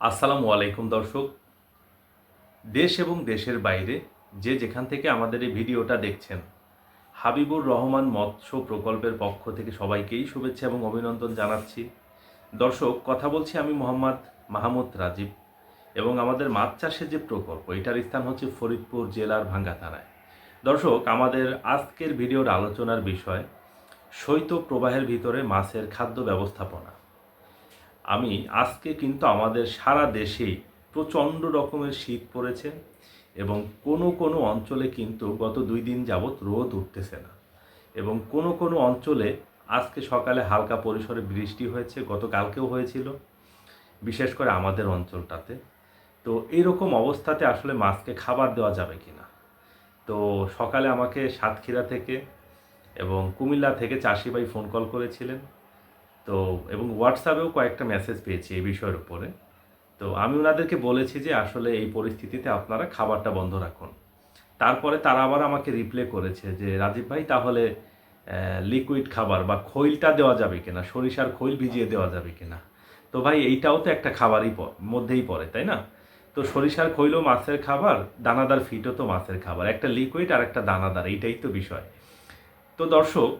আসসালামু আলাইকুম দর্শক। দেশ এবং দেশের বাইরে যে যেখান থেকে আমাদের এই ভিডিওটা দেখছেন, হাবিবুর রহমান মৎস্য প্রকল্পের পক্ষ থেকে সবাইকেই শুভেচ্ছা এবং অভিনন্দন জানাচ্ছি। দর্শক, কথা বলছি আমি মোহাম্মদ মাহমুদ রাজীব এবং আমাদের মাছ চাষের যে প্রকল্প, এটার স্থান হচ্ছে ফরিদপুর জেলার ভাঙ্গা থানায় দর্শক, আমাদের আজকের ভিডিওর আলোচনার বিষয় শৈত্য প্রবাহের ভিতরে মাছের খাদ্য ব্যবস্থাপনা। আমি আজকে কিন্তু আমাদের সারা দেশেই প্রচণ্ড রকমের শীত পড়েছে এবং কোনো কোনো অঞ্চলে কিন্তু গত দুই দিন যাবৎ রোদ উঠতেছে না। এবং কোনো কোনো অঞ্চলে আজকে সকালে হালকা পরিসরে বৃষ্টি হয়েছে, গতকালকেও হয়েছিল, বিশেষ করে আমাদের অঞ্চলটাতে। তো এইরকম অবস্থাতে আসলে মাছকে খাবার দেওয়া যাবে কি না তো সকালে আমাকে সাতক্ষীরা থেকে এবং কুমিল্লা থেকে চাষিবাই ফোন কল করেছিলেন। তো, এবং হোয়াটসঅ্যাপেও কয়েকটা মেসেজ পেয়েছি এই বিষয়ের উপরে। তো আমি ওনাদেরকে বলেছি যে, আসলে এই পরিস্থিতিতে আপনারা খাবারটা বন্ধ রাখুন। তারপরে তারা আবার আমাকে রিপ্লে করেছে যে, রাজীব ভাই, তাহলে লিকুইড খাবার বা খৈলটা দেওয়া যাবে কিনা? সরিষার খৈল ভিজিয়ে দেওয়া যাবে কিনা? তো ভাই, এইটাও তো একটা খাবারই মধ্যেই পড়ে, তাই না? তো সরিষার খৈলও মাছের খাবার, দানাদার ফিটও তো মাছের খাবার। একটা লিকুইড আর একটা দানাদার, এইটাই তো বিষয়। তো দর্শক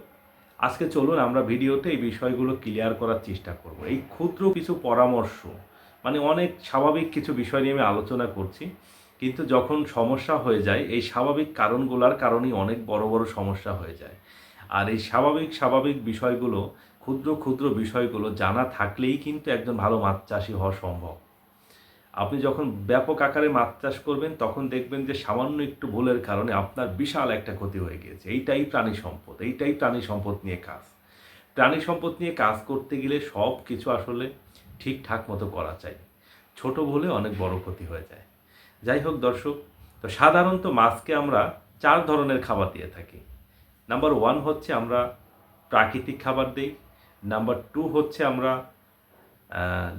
আজকে চলুন আমরা ভিডিওতে এই বিষয়গুলো ক্লিয়ার করার চেষ্টা করব। এই ক্ষুদ্র কিছু পরামর্শ মানে অনেক স্বাভাবিক কিছু বিষয় নিয়ে আমি আলোচনা করছি, কিন্তু যখন সমস্যা হয়ে যায়, এই স্বাভাবিক কারণগুলোর কারণেই অনেক বড় বড় সমস্যা হয়ে যায়। আর এই স্বাভাবিক স্বাভাবিক বিষয়গুলো, ক্ষুদ্র ক্ষুদ্র বিষয়গুলো জানা থাকলেই কিন্তু একজন ভালো মাছ চাষি হওয়া সম্ভব। আপনি যখন ব্যাপক আকারে মাছ চাষ করবেন, তখন দেখবেন যে সামান্য একটু ভুলের কারণে আপনার বিশাল একটা ক্ষতি হয়ে গিয়েছে। এইটাই প্রাণী সম্পদ, এইটাই প্রাণী সম্পদ নিয়ে কাজ। প্রাণী সম্পদ নিয়ে কাজ করতে গেলে সব কিছু আসলে ঠিকঠাক মতো করা চাই। ছোট ভুলে অনেক বড় ক্ষতি হয়ে যায়। যাই হোক দর্শক, তো সাধারণত মাছকে আমরা চার ধরনের খাবার দিয়ে থাকি। নাম্বার ওয়ান হচ্ছে আমরা প্রাকৃতিক খাবার দিই। নাম্বার টু হচ্ছে আমরা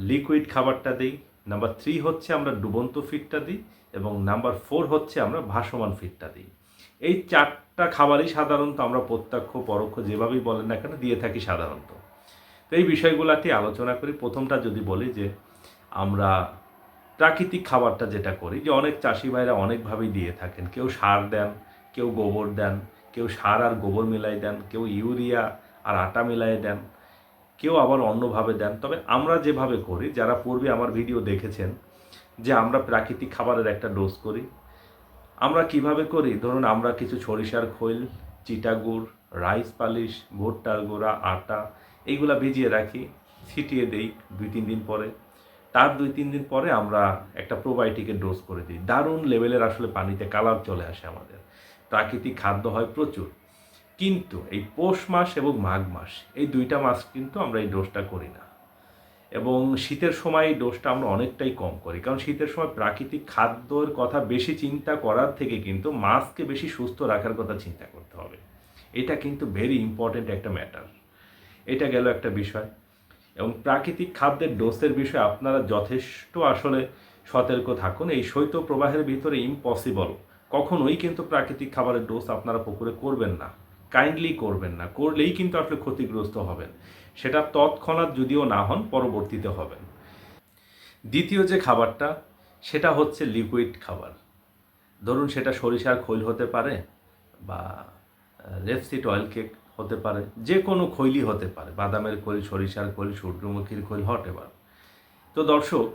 লিকুইড খাবারটা দিই। নাম্বার থ্রি হচ্ছে আমরা ডুবন্ত ফিডটা দিই এবং নাম্বার ফোর হচ্ছে আমরা ভাসমান ফিডটা দিই। এই চারটা খাবারই সাধারণত আমরা প্রত্যক্ষ, পরোক্ষ যেভাবেই বলেন না কেন দিয়ে থাকি সাধারণত। তো এই বিষয়গুলাতে আলোচনা করি। প্রথমটা যদি বলি যে আমরা প্রাকৃতিক খাবারটা যেটা করি, যে অনেক চাষি ভাইরা অনেকভাবেই দিয়ে থাকেন। কেউ সার দেন, কেউ গোবর দেন, কেউ সার আর গোবর মিলাই দেন, কেউ ইউরিয়া আর আটা মিলাই দেন কেউ আবার অন্যভাবে দেন। তবে আমরা যেভাবে করি, যারা পূর্বে আমার ভিডিও দেখেছেন, যে আমরা প্রাকৃতিক খাবারের একটা ডোজ করি, আমরা কীভাবে করি? ধরুন আমরা কিছু সরিষার খৈল চিটাগুড় রাইস পালিশ, ভুট্টার গুঁড়া, আটা, এইগুলা ভিজিয়ে রাখি, ছিটিয়ে দেই দুই তিন দিন পরে। তার দুই তিন দিন পরে আমরা একটা প্রোবায়োটিকের ডোজ করে দিই। দারুণ লেভেলের আসলে পানিতে কালার চলে আসে আমাদের। প্রাকৃতিক খাদ্য হয় প্রচুর। কিন্তু এই পৌষ মাস এবং মাঘ মাস, এই দুইটা মাস কিন্তু আমরা এই ডোজটা করি না। এবং শীতের সময় এই ডোজটা আমরা অনেকটাই কম করি, কারণ শীতের সময় প্রাকৃতিক খাদ্যর কথা বেশি চিন্তা করার থেকে কিন্তু মাছকে বেশি সুস্থ রাখার কথা চিন্তা করতে হবে। এটা কিন্তু ভেরি ইম্পর্ট্যান্ট একটা ম্যাটার এটা গেল একটা বিষয়। এবং প্রাকৃতিক খাদ্যের ডোজের বিষয়ে আপনারা যথেষ্ট আসলে সতর্ক থাকুন। এই শৈত্য প্রবাহের ভিতরে ইম্পসিবল কখনোই কিন্তু প্রাকৃতিক খাবারের ডোজ আপনারা পুকুরে করবেন না। কাইন্ডলি করবেন না, করলেই কিন্তু আসলে ক্ষতিগ্রস্ত হবেন। সেটা তৎক্ষণাৎ যদিও না হন, পরবর্তীতে হবেন। দ্বিতীয় যে খাবারটা, সেটা হচ্ছে লিকুইড খাবার। ধরুন সেটা সরিষার খৈল হতে পারে বা রেপসিড অয়েল কেক হতে পারে যে কোনো খৈলই হতে পারে, বাদামের খৈল, সরিষার খৈল, সূর্যমুখীর খৈল হট এবার তো দর্শক,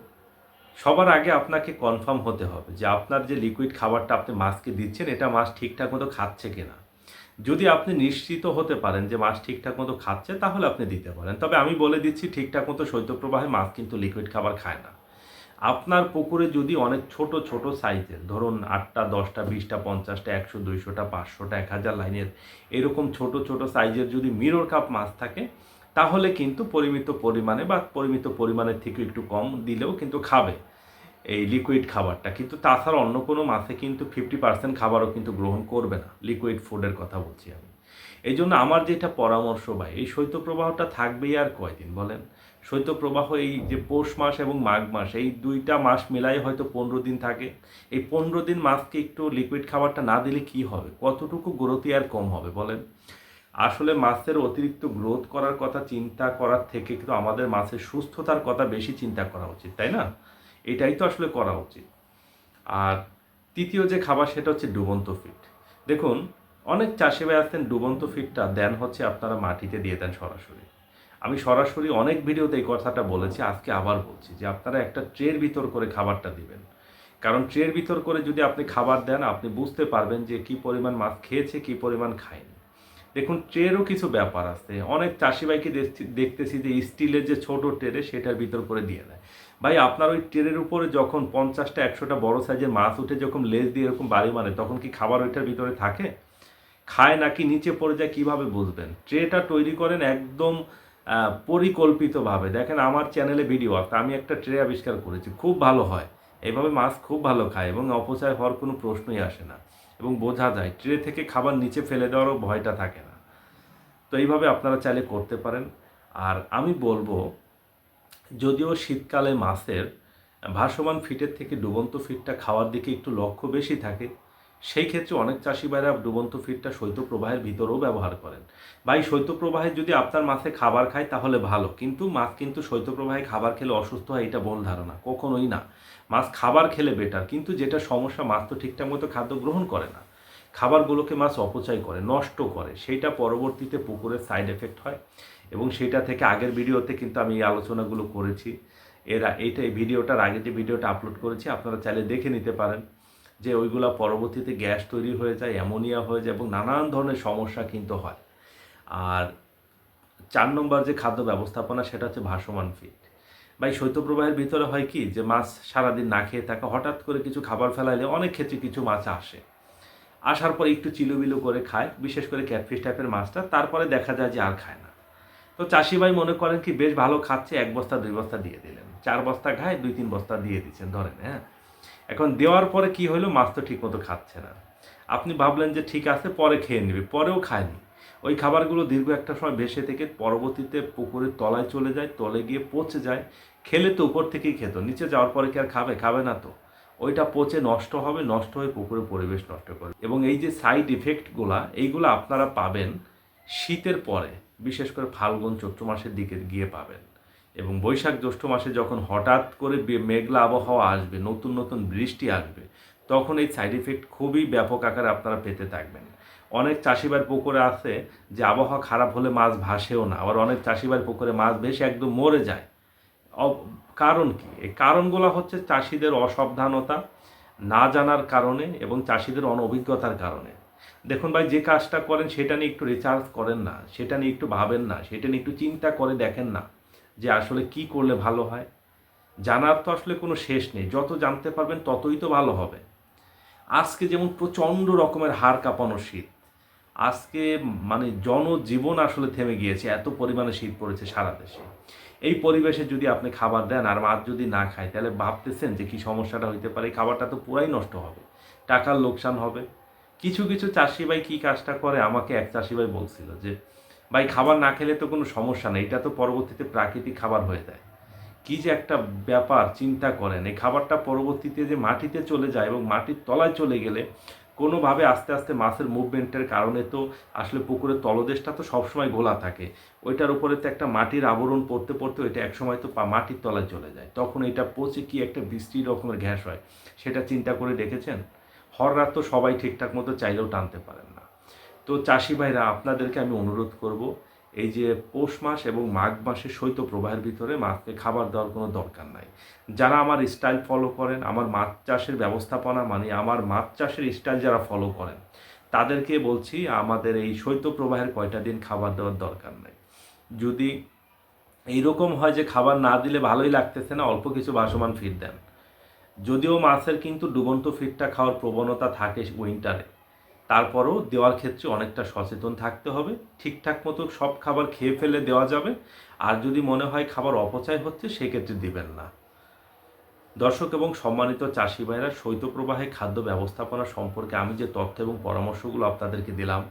সবার আগে আপনাকে কনফার্ম হতে হবে যে আপনার যে লিকুইড খাবারটা আপনি মাছকে দিচ্ছেন, এটা মাছ ঠিকঠাক মতো খাচ্ছে কিনা। যদি আপনি নিশ্চিত হতে পারেন যে মাছ ঠিকঠাক মতো খাচ্ছে, তাহলে আপনি দিতে পারেন। তবে আমি বলে দিচ্ছি, ঠিকঠাক মতো শৈত্যপ্রবাহে মাছ কিন্তু লিকুইড খাবার খায় না। আপনার পুকুরে যদি অনেক ছোট ছোট সাইজের, ধরুন আটটা, দশটা, বিশটা, পঞ্চাশটা, একশো, দুইশোটা, পাঁচশোটা, এক হাজার লাইনের এরকম ছোট ছোট সাইজের যদি মিরর কাপ মাছ থাকে, তাহলে কিন্তু পরিমিত পরিমাণে বা পরিমিত পরিমাণের থেকে একটু কম দিলেও কিন্তু খাবে। এই লিকুইড খাবারটা। কিন্তু তাছাড়া অন্য কোনো মাছে কিন্তু ফিফটি পার্সেন্ট খাবারও কিন্তু গ্রহণ করবে না। লিকুইড ফুডের কথা বলছি আমি। এই জন্য আমার যেটা পরামর্শ ভাই, এই শৈত্যপ্রবাহটা থাকবেই আর কয়দিন বলেন? শৈত্যপ্রবাহ এই যে পৌষ মাস এবং মাঘ মাস, এই দুইটা মাস মিলাই হয়তো পনেরো দিন থাকে। এই পনেরো দিন মাছকে একটু লিকুইড খাবারটা না দিলে কি হবে? কতটুকু গ্রোথই আর কম হবে বলেন? আসলে মাছের অতিরিক্ত গ্রোথ করার কথা চিন্তা করার থেকে কিন্তু আমাদের মাছের সুস্থতার কথা বেশি চিন্তা করা উচিত, তাই না? এটাই তো আসলে করা উচিত। আর তৃতীয় যে খাবার, সেটা হচ্ছে ডুবন্ত ফিট। দেখুন, অনেক চাষি ভাই আছেন, ডুবন্ত ফিটটা দেন হচ্ছে আপনারা মাটিতে দিয়ে দেন সরাসরি। আমি সরাসরি অনেক ভিডিওতে এই কথাটা বলেছি, আজকে আবার বলছি যে আপনারা একটা ট্রের ভিতর করে খাবারটা দিবেন। কারণ ট্রের ভিতর করে যদি আপনি খাবার দেন, আপনি বুঝতে পারবেন যে কি পরিমাণ মাছ খেয়েছে, কি পরিমাণ খায়নি। দেখুন, ট্রেরও কিছু ব্যাপার আছে। অনেক চাষি ভাইকে দেখছি- দেখতেছি যে স্টিলের যে ছোট ট্রে সেটার ভিতর করে দিয়ে দেয়। ভাই, আপনার ওই ট্রের উপরে যখন পঞ্চাশটা, একশোটা বড় সাইজের মাছ উঠে যখন লেজ দিয়ে এরকম বাড়ি মারে তখন কি খাবার ওইটার ভিতরে থাকে? খায় নাকি নিচে পড়ে যায়, কীভাবে বুঝবেন? ট্রেটা তৈরি করেন একদম পরিকল্পিতভাবে। দেখেন, আমার চ্যানেলে ভিডিও আছে, আমি একটা ট্রে আবিষ্কার করেছি, খুব ভালো হয়। এইভাবে মাছ খুব ভালো খায় এবং অপচয় হওয়ার কোনো প্রশ্নই আসে না। এবং বোঝা যায়, ট্রে থেকে খাবার নিচে ফেলে দেওয়ারও ভয়টা থাকে না। তো এইভাবে আপনারা চাইলে করতে পারেন। আর আমি বলব যদিও শীতকালে মাছের ভাসমান ফিটের থেকে ডুবন্ত ফিটটা খাওয়ার দিকে একটু লক্ষ্য বেশি থাকে, সেই ক্ষেত্রে অনেক চাষি ভাইরা ডুবন্ত ফিটটা শৈত্যপ্রবাহের ভিতরেও ব্যবহার করেন। ভাই, শৈত্যপ্রবাহে যদি আপনার মাছে খাবার খায় তাহলে ভালো, কিন্তু মাছ কিন্তু শৈত্যপ্রবাহে খাবার খেলে অসুস্থ হয়, এটা ভুল ধারণা, কখনোই না। মাছ খাবার খেলে বেটার কিন্তু যেটা সমস্যা, মাছ তো ঠিকঠাক মতো খাদ্য গ্রহণ করে না। খাবারগুলোকে মাছ অপচয় করে, নষ্ট করে। সেইটা পরবর্তীতে পুকুরের সাইড এফেক্ট হয় এবং সেটা থেকে আগের ভিডিওতে কিন্তু আমি এই আলোচনাগুলো করেছি। এরা, এইটা, এই ভিডিওটার আগে যে ভিডিওটা আপলোড করেছি, আপনারা চাইলে দেখে নিতে পারেন যে ওইগুলো পরবর্তীতে গ্যাস তৈরি হয়ে যায়, অ্যামোনিয়া হয়ে যায় এবং নানান ধরনের সমস্যা কিন্তু হয়। আর চার নম্বর যে খাদ্য ব্যবস্থাপনা, সেটা হচ্ছে ভাসমান ফিট ভাই, শৈত্যপ্রবাহের ভিতরে হয় কি যে মাছ সারাদিন না খেয়ে থাকা, হঠাৎ করে কিছু খাবার ফেলাইলে অনেক ক্ষেত্রে কিছু মাছ আসে। আসার পর একটু চিলুবিলু করে খায়, বিশেষ করে ক্যাটফিস টাইপের মাছটা, তারপরে দেখা যায় যে আর খায় না। তো চাষি ভাই মনে করেন কি, বেশ ভালো খাচ্ছে, এক বস্তা, দুই বস্তা দিয়ে দিলেন। চার বস্তা খায়, দুই, তিন বস্তা দিয়ে দিচ্ছেন, ধরেন হ্যাঁ? এখন দেওয়ার পরে কি হলো, মাছ তো ঠিক মতো খাচ্ছে না। আপনি ভাবলেন যে ঠিক আছে, পরে খেয়ে নেবে, পরেও খায়নি। ওই খাবারগুলো দীর্ঘ একটা সময় ভেসে থেকে পরবর্তীতে পুকুরের তলায় চলে যায়, তলে গিয়ে পচে যায়, খেলে তো উপর থেকেই খেত, নিচে যাওয়ার পরে কি আর খাবে? খাবে না তো। ওইটা পচে নষ্ট হবে, নষ্ট হয়ে পুকুরের পরিবেশ নষ্ট করবে। এবং এই যে সাইড ইফেক্টগুলা এইগুলো আপনারা পাবেন শীতের পরে, বিশেষ করে ফাল্গুন, চৈত্র মাসের দিকে গিয়ে পাবেন। এবং বৈশাখ, জ্যৈষ্ঠ মাসে যখন হঠাৎ করে মেঘলা আবহাওয়া আসবে, নতুন নতুন বৃষ্টি আসবে, তখন এই সাইড ইফেক্ট খুবই ব্যাপক আকারে আপনারা পেতে থাকবেন। অনেক চাষিবার পুকুরে আছে যে আবহাওয়া খারাপ হলে মাছ ভাসেও না, আবার অনেক চাষিবার পুকুরে মাছ ভেসে একদম মরে যায়। কারণ কি? এই কারণগুলো হচ্ছে চাষিদের অসাবধানতা, না জানার কারণে এবং চাষিদের অনভিজ্ঞতার কারণে। দেখুন ভাই, যে কাজটা করেন সেটা নিয়ে একটু রিচার্জ করেন না, সেটা নিয়ে একটু ভাবেন না, সেটা নিয়ে একটু চিন্তা করে দেখেন না যে আসলে কি করলে ভালো হয়। জানার তো আসলে কোনো শেষ নেই, যত জানতে পারবেন ততই তো ভালো হবে। আজকে যেমন প্রচণ্ড রকমের হাড় কাঁপানো শীত আজকে মানে জনজীবন আসলে থেমে গিয়েছে, এত পরিমাণে শীত পড়েছে সারা দেশে। এই পরিবেশে যদি আপনি খাবার দেন আর মাছ যদি না খায়, তাহলে ভাবতেছেন যে কি সমস্যাটা হইতে পারে? খাবারটা তো পুরাই নষ্ট হবে। টাকার লোকসান হবে। কিছু কিছু চাষি ভাই কী কাজটা করে? আমাকে এক চাষি ভাই বলছিল যে, ভাই, খাবার না খেলে তো কোনো সমস্যা নেই, এটা তো পরবর্তীতে প্রাকৃতিক খাবার হয়ে যায়। কি যে একটা ব্যাপার, চিন্তা করেন। এই খাবারটা পরবর্তীতে যে মাটিতে চলে যায় এবং মাটির তলায় চলে গেলে কোনোভাবে আস্তে আস্তে মাছের মুভমেন্টের কারণে তো আসলে পুকুরের তলদেশটা তো সবসময় গোলা থাকে। ওইটার উপরে তো একটা মাটির আবরণ পড়তে পড়তে ওইটা একসময় তো মাটির তলায় চলে যায়। তখন এটা পচে কি একটা বৃষ্টি রকমের ঘ্যাস হয়, সেটা চিন্তা করে দেখেছেন? হররাত তো সবাই ঠিকঠাক মতো চাইলেও টানতে পারেন না। তো চাষি ভাইরা, আপনাদেরকে আমি অনুরোধ করব এই যে পৌষ মাস এবং মাঘ মাসের শৈত্য প্রবাহের ভিতরে মাছকে খাবার দেওয়ার কোনো দরকার নাই। যারা আমার স্টাইল ফলো করেন, আমার মাছ চাষের ব্যবস্থাপনা মানে আমার মাছ চাষের স্টাইল যারা ফলো করেন, তাদেরকে বলছি আমাদের এই শৈত্য প্রবাহের কয়টা দিন খাবার দেওয়ার দরকার নাই। যদি এইরকম হয় যে খাবার না দিলে ভালোই লাগতেছে না, অল্প কিছু ভাসমান ফিড দেন। যদিও মাছের কিন্তু ডুবন্ত ফিডটা খাওয়ার প্রবণতা থাকে উইন্টারে তারপরেও দেওয়ার ক্ষেত্রে অনেকটা সচেতন থাকতে হবে। ঠিকঠাক মতো সব খাবার খেয়ে ফেলে দেওয়া যাবে। আর যদি মনে হয় খাবার অপচয় হচ্ছে, সেক্ষেত্রে দিবেন না। দর্শক এবং সম্মানিত চাষি ভাইরা, শৈত্যপ্রবাহে খাদ্য ব্যবস্থাপনা সম্পর্কে আমি যে তথ্য এবং পরামর্শগুলো আপনাদেরকে দিলাম,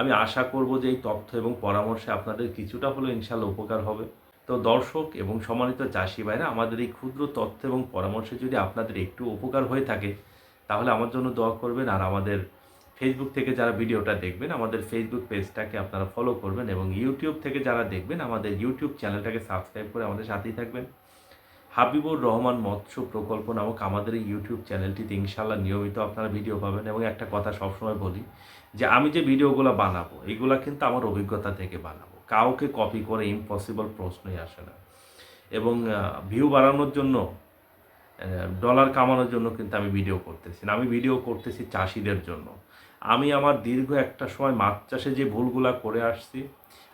আমি আশা করব যে এই তথ্য এবং পরামর্শে আপনাদের কিছুটা হলেও ইনশাল্লাহ উপকার হবে। তো দর্শক এবং সম্মানিত চাষি ভাইরা, আমাদের এই ক্ষুদ্র তথ্য এবং পরামর্শে যদি আপনাদের একটু উপকার হয়ে থাকে, তাহলে আমার জন্য দোয়া করবেন আর আমাদের ফেসবুক থেকে যারা ভিডিওটা দেখবেন, আমাদের ফেসবুক পেজটাকে আপনারা ফলো করবেন এবং ইউটিউব থেকে যারা দেখবেন, আমাদের ইউটিউব চ্যানেলটাকে সাবস্ক্রাইব করে আমাদের সাথেই থাকবেন। হাবিবুর রহমান মৎস্য প্রকল্প নামক আমাদের এই ইউটিউব চ্যানেলটিতে ইনশাল্লাহ নিয়মিত আপনারা ভিডিও পাবেন এবং একটা কথা সবসময় বলি যে, আমি যে ভিডিওগুলো বানাবো, এগুলো কিন্তু আমার অভিজ্ঞতা থেকে বানাবো। কাউকে কপি করে ইম্পসিবল প্রশ্নই আসে না। এবং ভিউ বাড়ানোর জন্য ডলার কামানোর জন্য কিন্তু আমি ভিডিও করতেছি না। আমি ভিডিও করতেছি চাষিদের জন্য। আমি আমার দীর্ঘ একটা সময় মাছ চাষে যে ভুলগুলা করে আসছি,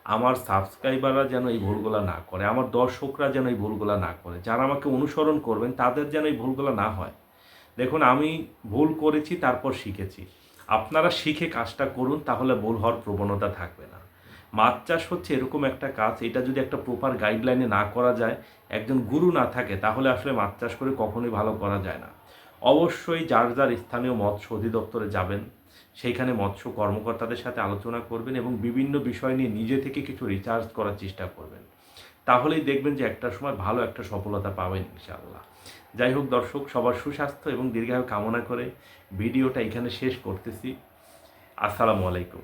আমার সাবস্ক্রাইবাররা যেন এই ভুলগুলা না করে, আমার দর্শকরা যেন এই ভুলগুলা না করে, যারা আমাকে অনুসরণ করবেন তাদের যেন এই ভুলগুলো না হয়। দেখুন, আমি ভুল করেছি, তারপর শিখেছি। আপনারা শিখে কাজটা করুন, তাহলে ভুল হওয়ার প্রবণতা থাকবে না। মাছ চাষ হচ্ছে এরকম একটা কাজ, এটা যদি একটা প্রপার গাইডলাইনে না করা যায়, একজন গুরু না থাকে, তাহলে আসলে মাছ চাষ করে কখনোই ভালো করা যায় না। অবশ্যই যার যার স্থানীয় মৎস্য অধিদপ্তরে যাবেন, সেইখানে মৎস্য কর্মকর্তাদের সাথে আলোচনা করবেন এবং বিভিন্ন বিষয় নিয়ে নিজে থেকে কিছু রিচার্জ করার চেষ্টা করবেন। তাহলেই দেখবেন যে একটা সময় ভালো একটা সফলতা পাবেন ইনশাআল্লাহ। যাই হোক দর্শক, সবার সুস্বাস্থ্য এবং দীর্ঘায়ু কামনা করে ভিডিওটা এখানে শেষ করতেছি। আসসালামু আলাইকুম।